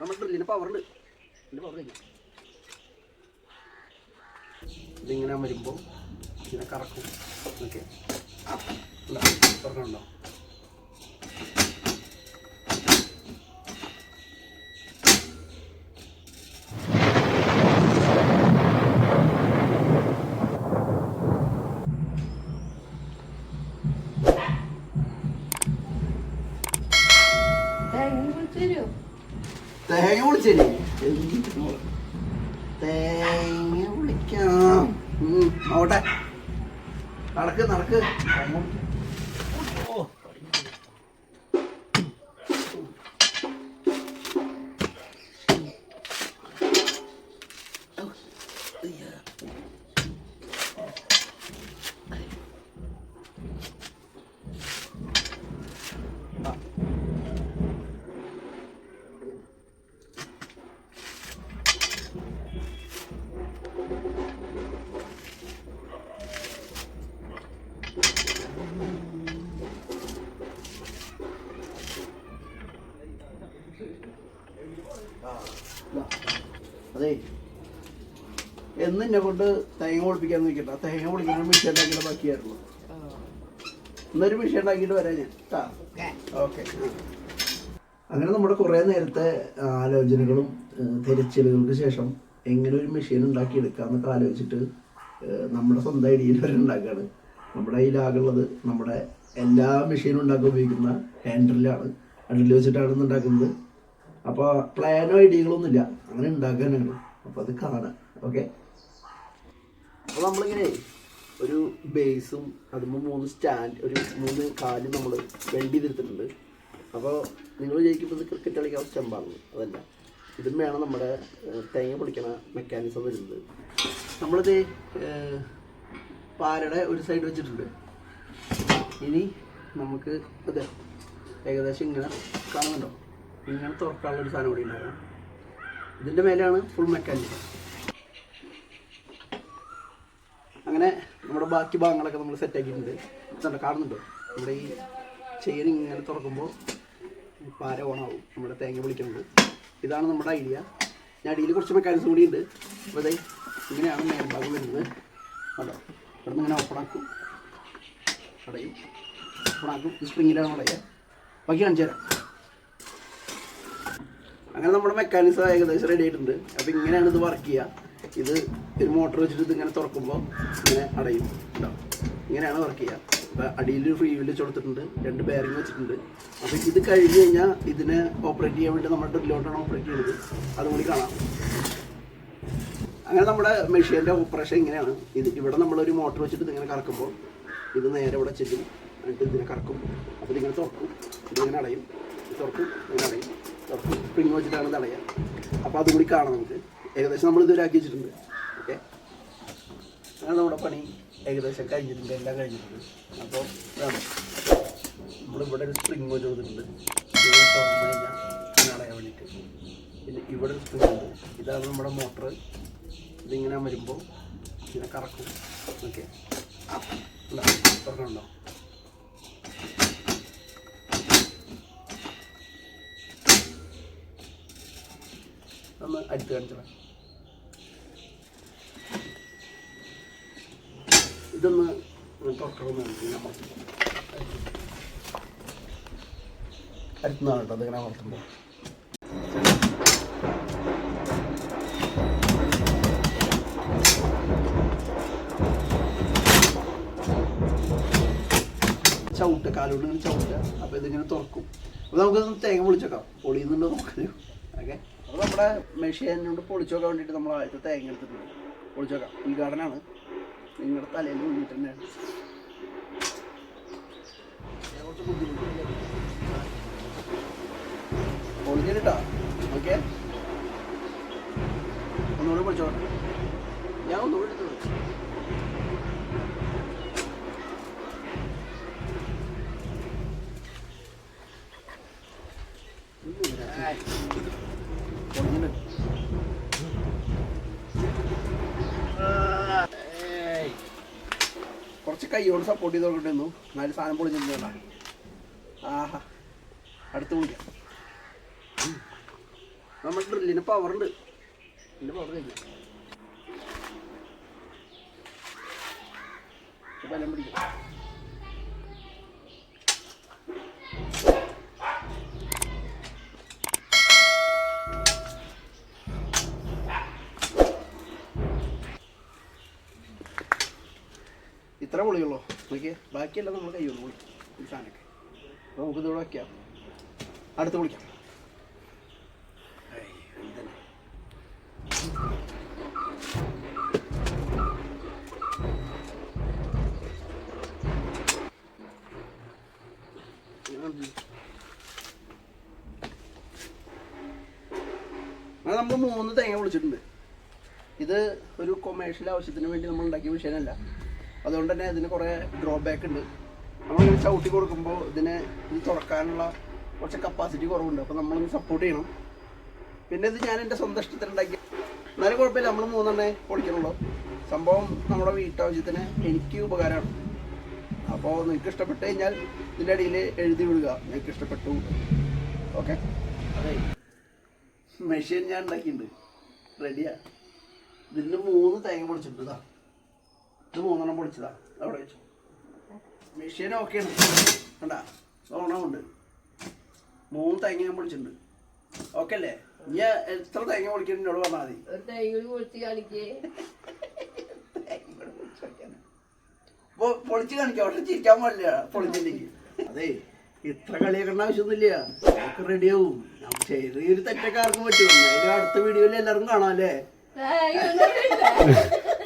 Power ഇതിങ്ങനെ വരുമ്പോൾ ഇങ്ങനെ കറക്കും. ഓക്കെ. തുറക്കണുണ്ടോ തേങ്ങ വിളിച്ചേ തേങ്ങ വിളിക്കാം. ഉം, നോട്ടെ നടക്ക് നടക്ക്. അതെ. എന്ന് കൊണ്ട് തേങ്ങ പൊളിപ്പിക്കാൻ നോക്കിട്ടാ തേങ്ങ പൊളിക്കാൻ മിഷീൻ ഉണ്ടാക്കിയിട്ട് ബാക്കിയായിരുന്നു. എന്നൊരു മിഷീൻ ഉണ്ടാക്കിയിട്ട് വരാം ഞാൻ. ഓക്കെ. അങ്ങനെ നമ്മുടെ കുറേ നേരത്തെ ആലോചനകളും തിരച്ചിലുകൾക്ക് ശേഷം എങ്ങനെ ഒരു മെഷീൻ ഉണ്ടാക്കിയെടുക്കാമെന്നൊക്കെ ആലോചിച്ചിട്ട് നമ്മുടെ സ്വന്തം ഐഡിയയിൽ വരെ ഉണ്ടാക്കുകയാണ് നമ്മുടെ കയ്യിലാകുള്ളത് നമ്മുടെ എല്ലാ മെഷീനും ഉണ്ടാക്കാൻ ഉപയോഗിക്കുന്ന ഹാൻഡിലാണ് അടിയിൽ വെച്ചിട്ടാണ് ഉണ്ടാക്കുന്നത്. അപ്പോൾ പ്ലാനോ ഐഡിയകളൊന്നുമില്ല അങ്ങനെ ഉണ്ടാക്കാനാണ് അപ്പോൾ അത് കാണാം. ഓക്കെ അപ്പോൾ നമ്മളിങ്ങനെ ഒരു ബേസും അതുമ്പോൾ മൂന്ന് സ്റ്റാൻഡ് ഒരു മൂന്ന് കാലും നമ്മൾ വെൽഡ് ചെയ്തെടുത്തിട്ടുണ്ട് അപ്പോൾ നിങ്ങൾ വിചാരിക്കുമ്പോൾ ഇത് ക്രിക്കറ്റ് കളിക്കാൻ സ്റ്റെമ്പാണ് അതല്ല. ഇതുമ്മയാണ് നമ്മുടെ ഏഹ്, തേങ്ങ പൊളിക്കണ മെക്കാനിസം വരുന്നത്. നമ്മളിത് പാലയുടെ ഒരു സൈഡ് വെച്ചിട്ടുണ്ട്. ഇനി നമുക്ക് അതെ ഏകദേശം ഇങ്ങനെ കാണുന്നുണ്ടോ? ഇങ്ങനെ തുറക്കാനുള്ള ഒരു സാധനം കൂടി ഉണ്ടാക്കണം ഇതിന്റെ മേലെയാണ് ഫുൾ മെക്കാനിസം അങ്ങനെ നമ്മുടെ ബാക്കി ഭാഗങ്ങളൊക്കെ നമ്മൾ സെറ്റ് ആക്കിയിട്ടുണ്ട്. ഇതുണ്ട്? കാണുന്നുണ്ടോ? നമ്മുടെ ഈ ചെയിൻ ഇങ്ങനെ തുറക്കുമ്പോൾ പാര ഓണാവും നമ്മുടെ തേങ്ങ പൊളിക്കുന്നത് ഇതാണ് നമ്മുടെ ഐഡിയ ഞാൻ അടിയിൽ കുറച്ച് മെക്കാനിസം കൂടി ഉണ്ട്. അപ്പോൾ ഇതേ ഇങ്ങനെയാണ് മേൽഭാഗം വരുന്നത്. കണ്ടോ? ഇവിടെ നിന്ന് ഓപ്പൺ ആക്കും. അടയും ഓപ്പണാക്കും സ്പ്രിങ്ങിലാണ് അടയുക ബാക്കി കാണിച്ചു തരാം അങ്ങനെ നമ്മുടെ മെക്കാനിസം ഏകദേശം റെഡി ആയിട്ടുണ്ട്. അപ്പോൾ ഇങ്ങനെയാണ് ഇത് വർക്ക് ചെയ്യുക ഇത് ഒരു മോട്ടർ വെച്ചിട്ട് ഇത് ഇങ്ങനെ തുറക്കുമ്പോൾ ഇങ്ങനെ അടയും. ഉണ്ടാവും ഇങ്ങനെയാണ് വർക്ക് ചെയ്യുക അപ്പോൾ അടിയിൽ ഫ്രീ വീൽ കൊടുത്തിട്ടുണ്ട്. രണ്ട് ബെയറിംഗ് വെച്ചിട്ടുണ്ട്. അപ്പോൾ ഇത് കഴിഞ്ഞ് കഴിഞ്ഞാൽ ഇതിനെ ഓപ്പറേറ്റ് ചെയ്യാൻ വേണ്ടി നമ്മുടെ ഡ്രില്ലോട്ടാണ് ഓപ്പറേറ്റ് ചെയ്യുന്നത് അതുകൂടി കാണാം. അങ്ങനെ നമ്മുടെ മെഷീന്റെ ഓപ്പറേഷൻ ഇങ്ങനെയാണ്. ഇത് ഇവിടെ നമ്മളൊരു മോട്ടർ വെച്ചിട്ട് ഇതിങ്ങനെ കറക്കുമ്പോൾ ഇത് നേരെ ഇവിടെ ചെല്ലും. എന്നിട്ട് ഇതിനെ കറക്കും. അപ്പോൾ ഇതിങ്ങനെ തുറക്കും. ഇതിങ്ങനെ അടയും. തുറക്കും അങ്ങനെ അടയും. തുറക്കും സ്പ്രിങ് വെച്ചിട്ടാണ് ഇത് അപ്പോൾ അതും കൂടി കാണാം നമുക്ക്. ഏകദേശം നമ്മൾ ഇതുവരെ ആക്കി വെച്ചിട്ടുണ്ട്. ഓക്കെ. അങ്ങനെ നമ്മുടെ പണി. ഏകദേശം കഴിഞ്ഞിട്ടുണ്ട് എല്ലാം കഴിഞ്ഞിട്ടുണ്ട്. അപ്പോൾ ഇതാണ്. നമ്മളിവിടെ ഒരു സ്പ്രിങ് വെച്ച് കൊടുത്തിട്ടുണ്ട്. തുറന്നു കഴിഞ്ഞാൽ അടയാൻ വേണ്ടിയിട്ട്. പിന്നെ ഇവിടെ ഒരു സ്പ്രിങ് ഉണ്ട്. ഇതാണ് നമ്മുടെ മോട്ടർ ഇതിങ്ങനെ വരുമ്പോൾ ഇങ്ങനെ കറക്കും. ഓക്കെ. തുറക്കണുണ്ടോ? അടുത്ത് കാണിച്ചോളാം ഇതൊന്ന് തുറക്കണമെന്ന് ഞാൻ അതിങ്ങനെ വളർത്തുമ്പോൾ ചവിട്ട് കാലുകൊണ്ട് ഇങ്ങനെ ചവിട്ടുക. അപ്പോൾ ഇതിങ്ങനെ തുറക്കും. അപ്പോൾ നമുക്ക് തേങ്ങ പൊളിച്ചേക്കാം. പൊളിയുന്നുണ്ടോ നോക്കാം. ഓക്കെ? അപ്പോൾ നമ്മുടെ മെഷീനോട് പൊളിച്ചു നോക്കാൻ വേണ്ടിയിട്ട് നമ്മൾ ആദ്യത്തെ തേങ്ങ എടുത്തിട്ടുണ്ട്. പൊളിച്ചു നോക്കാം ഉദ്ഘാടനമാണ് നിങ്ങളുടെ തലയിൽ മുന്നിട്ട് തന്നെയാണ്. കുറച്ച് പൊളിഞ്ഞിട്ടാ ഓക്കെ. ഒന്നുകൂടെ പൊളിച്ചോട്ടെ ഞാൻ ഒന്നുകൂടെ എടുത്തു പൊളിഞ്ഞിട്ട് ഏയ്. കുറച്ച് കൈയോട് സപ്പോർട്ട് ചെയ്ത് നോക്കിട്ടുന്നു എന്നാലും സാധനം പൊളിഞ്ഞിട്ടുണ്ടാ ആഹാ. അടുത്ത് വിളിക്കാം. നമ്മുടെ ഡ്രില്ലിന് പവർ ഉണ്ട്. ഇതിന്റെ പവർ കഴിഞ്ഞു ബലം പിടിക്കും. ഇത്ര പൊളിയുള്ളൂ. നോക്കിയേ ബാക്കിയെല്ലാം നമ്മൾ കൈ കൊണ്ട് ഈ സാധനമൊക്കെ. അപ്പോൾ നമുക്ക് ഇതിവിടെ വയ്ക്കാം അടുത്ത് പൊളിക്കാം. നമ്മൾ മൂന്ന് തേങ്ങ പൊളിച്ചിട്ടുണ്ട്. ഇത് ഒരു കൊമേഴ്ഷ്യൽ ആവശ്യത്തിന് വേണ്ടി നമ്മൾ ഉണ്ടാക്കിയ മെഷീനല്ല അതുകൊണ്ട് തന്നെ ഇതിന് കുറേ ഡ്രോബാക്ക് ഉണ്ട്. നമ്മളിങ്ങനെ ചവിട്ടി കൊടുക്കുമ്പോൾ ഇതിനെ ഇത് തുറക്കാനുള്ള കുറച്ച് കപ്പാസിറ്റി കുറവുണ്ട്. അപ്പോൾ നമ്മളൊന്ന് സപ്പോർട്ട് ചെയ്യണം. പിന്നെ ഇത് ഞാൻ എന്റെ സ്വന്തം ഇഷ്ടത്തിൽ ഉണ്ടാക്കി. എന്നാലും കുഴപ്പമില്ല. നമ്മൾ മൂന്നെണ്ണേ പൊളിക്കണുള്ളൂ. സംഭവം നമ്മുടെ വീട്ടാവശ്യത്തിന് എനിക്ക് ഉപകാരമാണ്. അപ്പോൾ നിങ്ങൾക്ക് ഇഷ്ടപ്പെട്ട് കഴിഞ്ഞാൽ ഇതിന്റെ അടിയിൽ എഴുതി വിടുക. നിങ്ങൾക്ക് ഇഷ്ടപ്പെട്ടു. ഓക്കെ? അതെ. മെഷീൻ ഞാൻ ഉണ്ടാക്കിയിട്ടുണ്ട്. റെഡിയാ ഇതിന് മൂന്ന് തേങ്ങ പൊളിച്ചിട്ടുണ്ട് ഇതാ ഇത് മൂന്നെണ്ണം പൊളിച്ചതാ. അവിടെ വെച്ചു. മെഷീൻ ഓക്കെയാണ് കണ്ടാ? ഓണമുണ്ട് മൂന്ന് തേങ്ങ ഞാൻ പൊളിച്ചിട്ടുണ്ട്. ഓക്കെ അല്ലേ? ഇനി എത്ര തേങ്ങ പൊളിക്കണം എന്നോട് പറഞ്ഞാൽ മതി. ഒരു തൈകൾ പൊളിച്ച് കാണിക്കേ. അവിടെ ചിരിക്കാൻ പാടില്ല. പൊളിച്ചില്ലെങ്കിൽ അതെ ഇത്ര കളിയാക്കേണ്ട ആവശ്യമൊന്നുമില്ല. നമുക്ക് റെഡിയാവും ഈ ചെറിയൊരു തെറ്റൊക്കെ ആർക്കും പറ്റും. അടുത്ത വീഡിയോയിൽ എല്ലാവർക്കും കാണാം അല്ലേ?